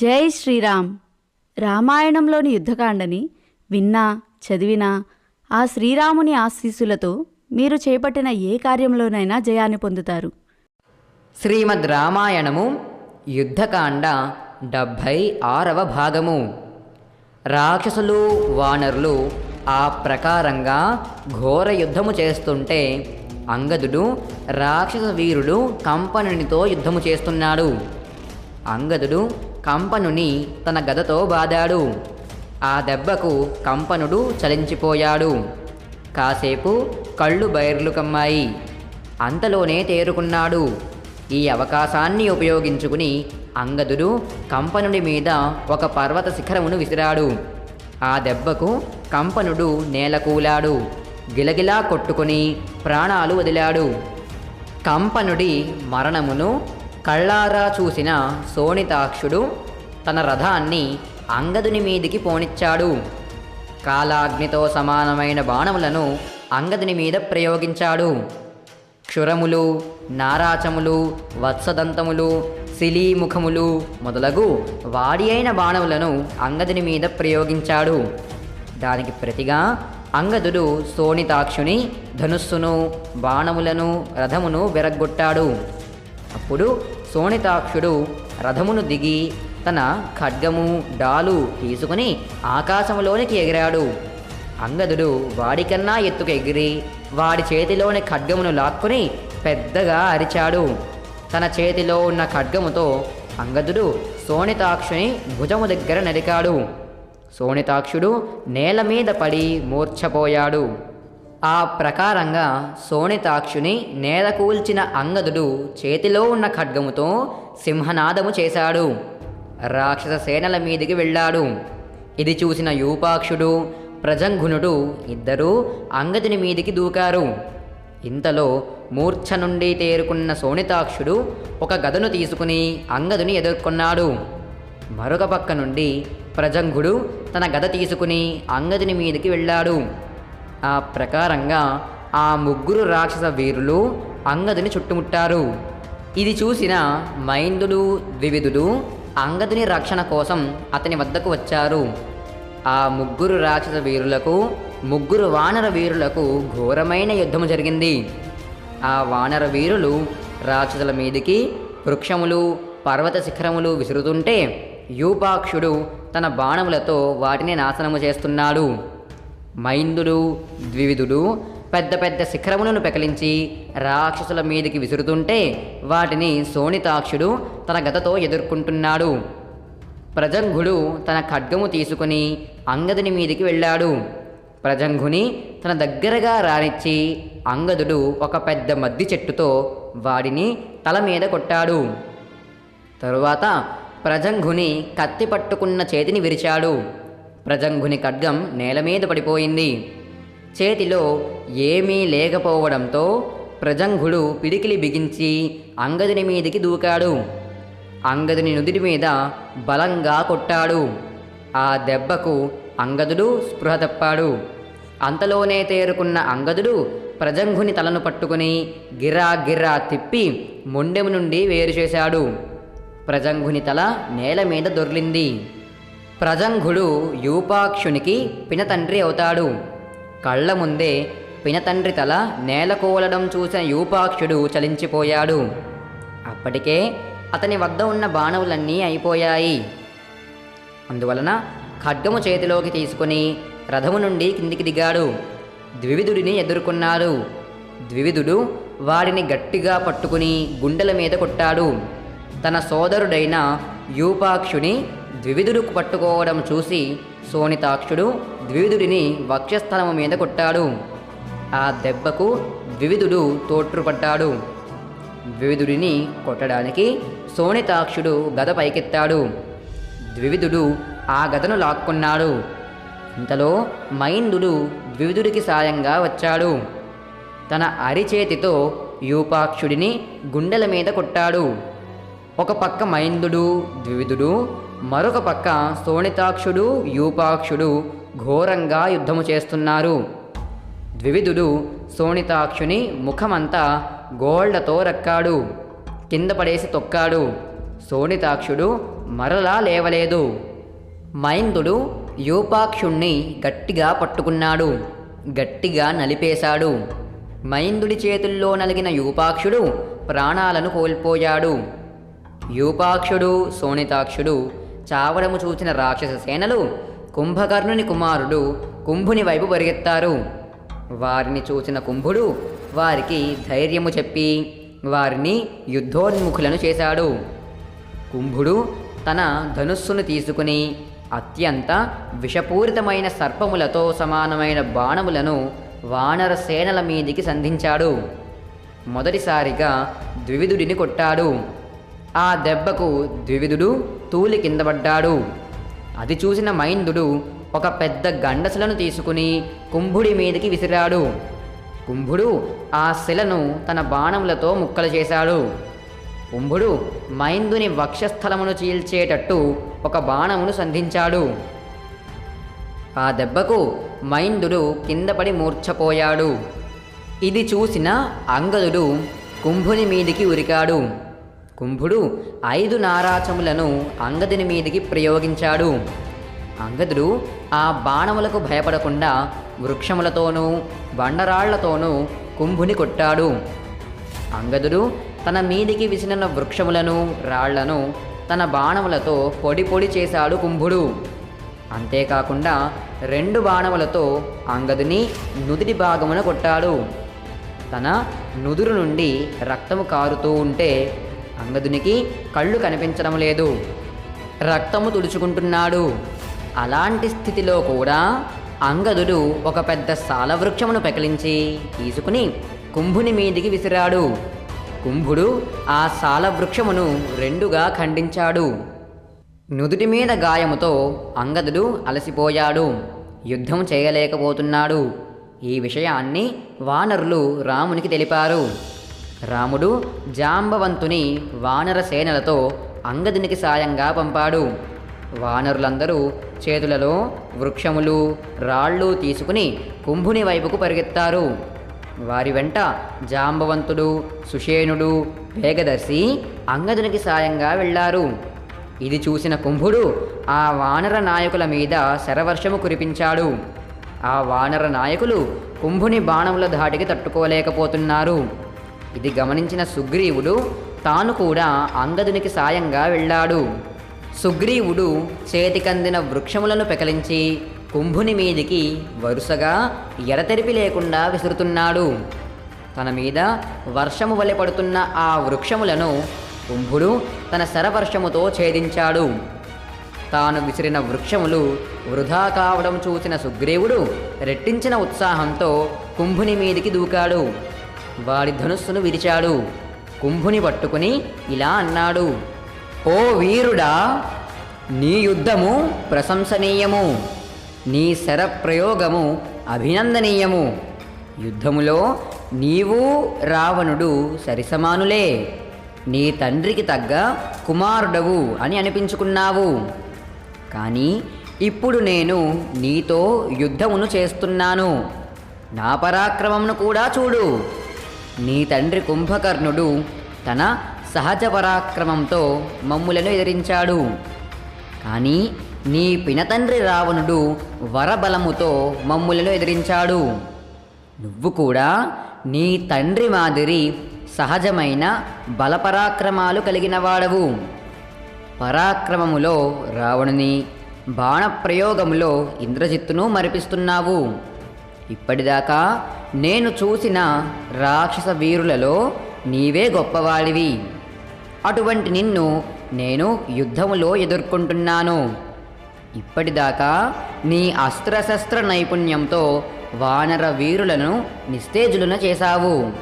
జై శ్రీరామ్. రామాయణంలోని యుద్ధకాండని విన్నా చదివినా ఆ శ్రీరాముని ఆశీస్సులతో మీరు చేపట్టిన ఏ కార్యంలోనైనా జయాన్ని పొందుతారు. శ్రీమద్ రామాయణము యుద్ధకాండ డెబ్భై ఆరవ భాగము. రాక్షసులు వానరులు ఆ ప్రకారంగా ఘోర యుద్ధము చేస్తుంటే అంగదుడు రాక్షస వీరుడు కంపనునితో యుద్ధము చేస్తున్నాడు. అంగదుడు కంపనుని తన గదతో బాదాడు. ఆ దెబ్బకు కంపనుడు చలించిపోయాడు. కాసేపు కళ్ళు బైర్లు కమ్మాయి. అంతలోనే తేరుకున్నాడు. ఈ అవకాశాన్ని ఉపయోగించుకుని అంగదుడు కంపనుడి మీద ఒక పర్వత శిఖరమును విసిరాడు. ఆ దెబ్బకు కంపనుడు నేలకూలాడు గిలగిలా కొట్టుకుని ప్రాణాలు వదిలాడు. కంపనుడి మరణమును కళ్ళారా చూసిన సోనితాక్షుడు తన రథాన్ని అంగదుని మీదికి పోనిచ్చాడు. కాలాగ్నితో సమానమైన బాణములను అంగదుని మీద ప్రయోగించాడు. క్షురములు నారాచములు వత్సదంతములు శిలీముఖములు మొదలగు వాడి అయిన బాణములను అంగదుని మీద ప్రయోగించాడు. దానికి ప్రతిగా అంగదుడు సోనితాక్షుని ధనుస్సును బాణములను రథమును విరగ్గొట్టాడు. అప్పుడు సోనితాక్షుడు రథమును దిగి తన ఖడ్గము డాలు తీసుకుని ఆకాశములోనికి ఎగిరాడు. అంగదుడు వాడికన్నా ఎత్తుకు ఎగిరి వాడి చేతిలోని ఖడ్గమును లాక్కుని పెద్దగా అరిచాడు. తన చేతిలో ఉన్న ఖడ్గముతో అంగదుడు సోనితాక్షుని భుజము దగ్గర నరికాడు. సోనితాక్షుడు నేల మీద పడి మూర్ఛపోయాడు. ఆ ప్రకారంగా సోనితాక్షుని నేల కూల్చిన అంగదుడు చేతిలో ఉన్న ఖడ్గముతో సింహనాదము చేశాడు. రాక్షస సేనల మీదికి వెళ్ళాడు. ఇది చూసిన యూపాక్షుడు ప్రజంఘునుడు ఇద్దరూ అంగదుని మీదికి దూకారు. ఇంతలో మూర్ఛ నుండి తేరుకున్న సోనితాక్షుడు ఒక గదను తీసుకుని అంగదుని ఎదుర్కొన్నాడు. మరొక పక్క నుండి ప్రజంఘుడు తన గద తీసుకుని అంగదుని మీదికి వెళ్ళాడు. ఆ ప్రకారంగా ఆ ముగ్గురు రాక్షస వీరులు అంగదుని చుట్టుముట్టారు. ఇది చూసిన మైందుడు ద్వివిధుడు అంగదుని రక్షణ కోసం అతని వద్దకు వచ్చారు. ఆ ముగ్గురు రాక్షస వీరులకు ముగ్గురు వానర వీరులకు ఘోరమైన యుద్ధము జరిగింది. ఆ వానర వీరులు రాక్షసుల మీదికి వృక్షములు పర్వత శిఖరములు విసురుతుంటే యూపాక్షుడు తన బాణములతో వాటిని నాశనము చేస్తున్నాడు. మైందుడు ద్వివిధుడు పెద్ద పెద్ద శిఖరములను పెకలించి రాక్షసుల మీదికి విసురుతుంటే వాటిని సోనితాక్షుడు తన గతతో ఎదుర్కొంటున్నాడు. ప్రజంఘుడు తన ఖడ్గము తీసుకుని అంగదుని మీదికి వెళ్ళాడు. ప్రజంఘుని తన దగ్గరగా రానిచ్చి అంగదుడు ఒక పెద్ద మద్ది చెట్టుతో వాడిని తల మీద కొట్టాడు. తరువాత ప్రజంఘుని కత్తి పట్టుకున్న చేతిని విరిచాడు. ప్రజంగుని ఖడ్గం నేల మీద పడిపోయింది. చేతిలో ఏమీ లేకపోవడంతో ప్రజంఘుడు పిడికిలి బిగించి అంగదుని మీదికి దూకాడు. అంగదుని నుదిటి మీద బలంగా కొట్టాడు. ఆ దెబ్బకు అంగదుడు స్పృహ తప్పాడు. అంతలోనే తేరుకున్న అంగదుడు ప్రజంఘుని తలను పట్టుకుని గిరా గిరా తిప్పి మొండెము నుండి వేరు చేశాడు. ప్రజంఘుని తల నేల మీద దొర్లింది. ప్రజంఘుడు యూపాక్షునికి పినతండ్రి అవుతాడు. కళ్ళ ముందే పినతండ్రి తల నేలకూలడం చూసిన యూపాక్షుడు చలించిపోయాడు. అప్పటికే అతని వద్ద ఉన్న బాణవులన్నీ అయిపోయాయి. అందువలన ఖడ్గము చేతిలోకి తీసుకుని రథము నుండి కిందికి దిగాడు. ద్వివిధుడిని ఎదుర్కొన్నాడు. ద్వివిధుడు వాడిని గట్టిగా పట్టుకుని గుండెల మీద కొట్టాడు. తన సోదరుడైన యూపాక్షుని ద్వివిధుడు పట్టుకోవడం చూసి సోనితాక్షుడు ద్వివిధుడిని వక్షస్థలము మీద కొట్టాడు. ఆ దెబ్బకు ద్వివిధుడు తోట్రుపడ్డాడు ద్వివిధుడిని కొట్టడానికి సోనితాక్షుడు గద పైకెత్తాడు. ద్వివిధుడు ఆ గదను లాక్కున్నాడు. ఇంతలో మైందుడు ద్వివిధుడికి సాయంగా వచ్చాడు. తన అరిచేతితో యూపాక్షుడిని గుండెల మీద కొట్టాడు. ఒక పక్క మైందుడు ద్వివిధుడు మరొక పక్క సోనితాక్షుడు యూపాక్షుడు ఘోరంగా యుద్ధము చేస్తున్నారు. ద్వివిధుడు సోణితాక్షుని ముఖమంతా గోళ్ళతో రక్కాడు కింద పడేసి తొక్కాడు. సోనితాక్షుడు మరలా లేవలేదు. మైందుడు యూపాక్షుణ్ణి గట్టిగా పట్టుకున్నాడు గట్టిగా నలిపేశాడు. మైందుడి చేతుల్లో నలిగిన యూపాక్షుడు ప్రాణాలను కోల్పోయాడు. యూపాక్షుడు సోనితాక్షుడు చావడము చూసిన రాక్షస సేనలు కుంభకర్ణుని కుమారుడు కుంభుని వైపు పరిగెత్తారు. వారిని చూసిన కుంభుడు వారికి ధైర్యము చెప్పి వారిని యుద్ధోన్ముఖులను చేశాడు. కుంభుడు తన ధనుస్సును తీసుకుని అత్యంత విషపూరితమైన సర్పములతో సమానమైన బాణములను వానర సేనల మీదికి సంధించాడు. మొదటిసారిగా ద్వివిధుడిని కొట్టాడు. ఆ దెబ్బకు ద్వివిధుడు తూలి కిందపడ్డాడు అది చూసిన మైందుడు ఒక పెద్ద గండసులను తీసుకుని కుంభుడి మీదికి విసిరాడు. కుంభుడు ఆ శిలను తన బాణములతో ముక్కలు చేశాడు. కుంభుడు మైందుని వక్షస్థలమును చీల్చేటట్టు ఒక బాణమును సంధించాడు. ఆ దెబ్బకు మైందుడు కిందపడి మూర్ఛపోయాడు. ఇది చూసిన అంగదుడు కుంభుని మీదికి ఉరికాడు. కుంభుడు ఐదు నారాచములను అంగదుని మీదికి ప్రయోగించాడు. అంగదుడు ఆ బాణములకు భయపడకుండా వృక్షములతోనూ బండరాళ్ళతోనూ కుంభుని కొట్టాడు. అంగదుడు తన మీదికి విసిరిన వృక్షములను రాళ్ళను తన బాణములతో పొడి పొడి చేశాడు కుంభుడు. అంతేకాకుండా రెండు బాణములతో అంగదుని నుదిటి భాగమున కొట్టాడు. తన నుదురు నుండి రక్తము కారుతూ ఉంటే అంగదునికి కళ్ళు కనిపించడం లేదు. రక్తము తుడుచుకుంటున్నాడు. అలాంటి స్థితిలో కూడా అంగదుడు ఒక పెద్ద సాలవృక్షమును పెకిలించి తీసుకుని కుంభుని మీదికి విసిరాడు. కుంభుడు ఆ సాలవృక్షమును రెండుగా ఖండించాడు. నుదుటి మీద గాయముతో అంగదుడు అలసిపోయాడు. యుద్ధం చేయలేకపోతున్నాడు. ఈ విషయాన్ని వానరులు రామునికి తెలిపారు. రాముడు జాంబవంతుని వానర సేనలతో అంగదునికి సాయంగా పంపాడు. వానరులందరూ చేతులలో వృక్షములు రాళ్ళు తీసుకుని కుంభుని వైపుకు పరిగెత్తారు. వారి వెంట జాంబవంతుడు సుషేణుడు వేగదర్శి అంగదునికి సాయంగా వెళ్ళారు. ఇది చూసిన కుంభుడు ఆ వానర నాయకుల మీద శరవర్షము కురిపించాడు. ఆ వానర నాయకులు కుంభుని బాణముల ధాటికి తట్టుకోలేకపోతున్నారు. ఇది గమనించిన సుగ్రీవుడు తాను కూడా అంగదునికి సాయంగా వెళ్ళాడు. సుగ్రీవుడు చేతికందిన వృక్షములను పెకలించి కుంభుని మీదికి వరుసగా ఎడతెరిపి లేకుండా విసురుతున్నాడు. తన మీద వర్షము వలె పడుతున్న ఆ వృక్షములను కుంభుడు తన శరవర్షముతో ఛేదించాడు. తాను విసిరిన వృక్షములు వృధా కావడం చూసిన సుగ్రీవుడు రెట్టించిన ఉత్సాహంతో కుంభుని మీదికి దూకాడు. వాడి ధనుస్సును విరిచాడు. కుంభుని పట్టుకుని ఇలా అన్నాడు ఓ వీరుడా నీ యుద్ధము ప్రశంసనీయము. నీ శరప్రయోగము అభినందనీయము. యుద్ధములో నీవు రావణుడు సరిసమానులే. నీ తండ్రికి తగ్గ కుమారుడవు అని అనిపించుకున్నావు. కానీ ఇప్పుడు నేను నీతో యుద్ధమును చేస్తున్నాను. నా పరాక్రమమును కూడా చూడు. నీ తండ్రి కుంభకర్ణుడు తన సహజ పరాక్రమంతో మమ్ములను ఎదిరించాడు. కానీ నీ పినతండ్రి రావణుడు వరబలముతో మమ్ములను ఎదిరించాడు. నువ్వు కూడా నీ తండ్రి మాదిరి సహజమైన బలపరాక్రమాలు కలిగినవాడవు పరాక్రమములో రావణుని బాణప్రయోగములో ఇంద్రజిత్తును మరిపిస్తున్నావు. ఇప్పటిదాకా నేను చూసిన రాక్షస వీరులలో నీవే గొప్పవాడివి. అటువంటి నిన్ను నేను యుద్ధములో ఎదుర్కొంటున్నాను. ఇప్పటిదాకా నీ అస్త్రశస్త్ర నైపుణ్యంతో వానర వీరులను నిస్తేజులను చేశావు.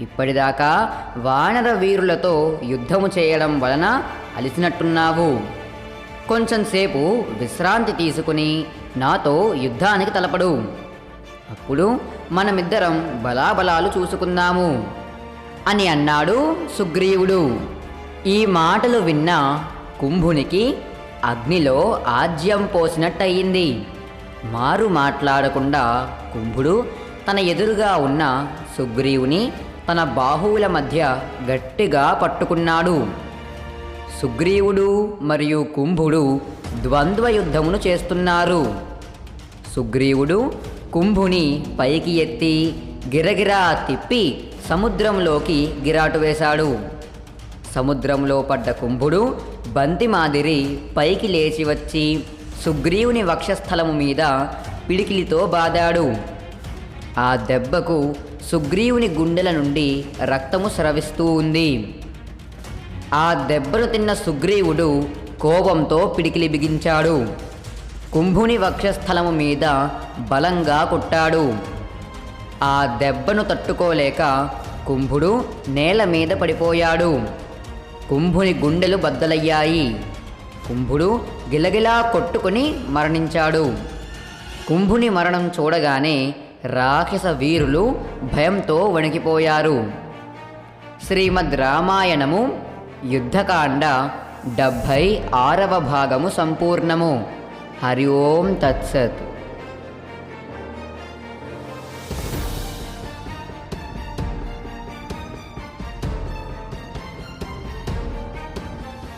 ఇప్పటిదాకా వానర వీరులతో యుద్ధము చేయడం వలన అలిసినట్టున్నావు. కొంచెంసేపు విశ్రాంతి తీసుకుని నాతో యుద్ధానికి తలపడు. అప్పుడు మనమిద్దరం బలాబలాలు చూసుకుందాము. అని అన్నాడు సుగ్రీవుడు. ఈ మాటలు విన్న కుంభునికి అగ్నిలో ఆజ్యం పోసినట్టయింది. మారు మాట్లాడకుండా కుంభుడు తన ఎదురుగా ఉన్న సుగ్రీవుని తన బాహువుల మధ్య గట్టిగా పట్టుకున్నాడు. సుగ్రీవుడు మరియు కుంభుడు ద్వంద్వ యుద్ధమును చేస్తున్నారు. సుగ్రీవుడు కుంభుని పైకి ఎత్తి గిరగిరా తిప్పి సముద్రంలోకి గిరాటు వేశాడు. సముద్రంలో పడ్డ కుంభుడు బంతి మాదిరి పైకి లేచి వచ్చి సుగ్రీవుని వక్షస్థలము మీద పిడికిలితో బాదాడు. ఆ దెబ్బకు సుగ్రీవుని గుండెల నుండి రక్తము స్రవిస్తూ ఉంది. ఆ దెబ్బను తిన్న సుగ్రీవుడు కోపంతో పిడికిలి బిగించాడు. కుంభుని వక్షస్థలము మీద బలంగా కొట్టాడు. ఆ దెబ్బను తట్టుకోలేక కుంభుడు నేల మీద పడిపోయాడు. కుంభుని గుండెలు బద్దలయ్యాయి. కుంభుడు గిలగిలా కొట్టుకుని మరణించాడు. కుంభుని మరణం చూడగానే రాక్షస వీరులు భయంతో వణికిపోయారు. శ్రీమద్ రామాయణము యుద్ధకాండ డెబ్భై ఆరవ భాగము సంపూర్ణము. हरि ओं तत्सत्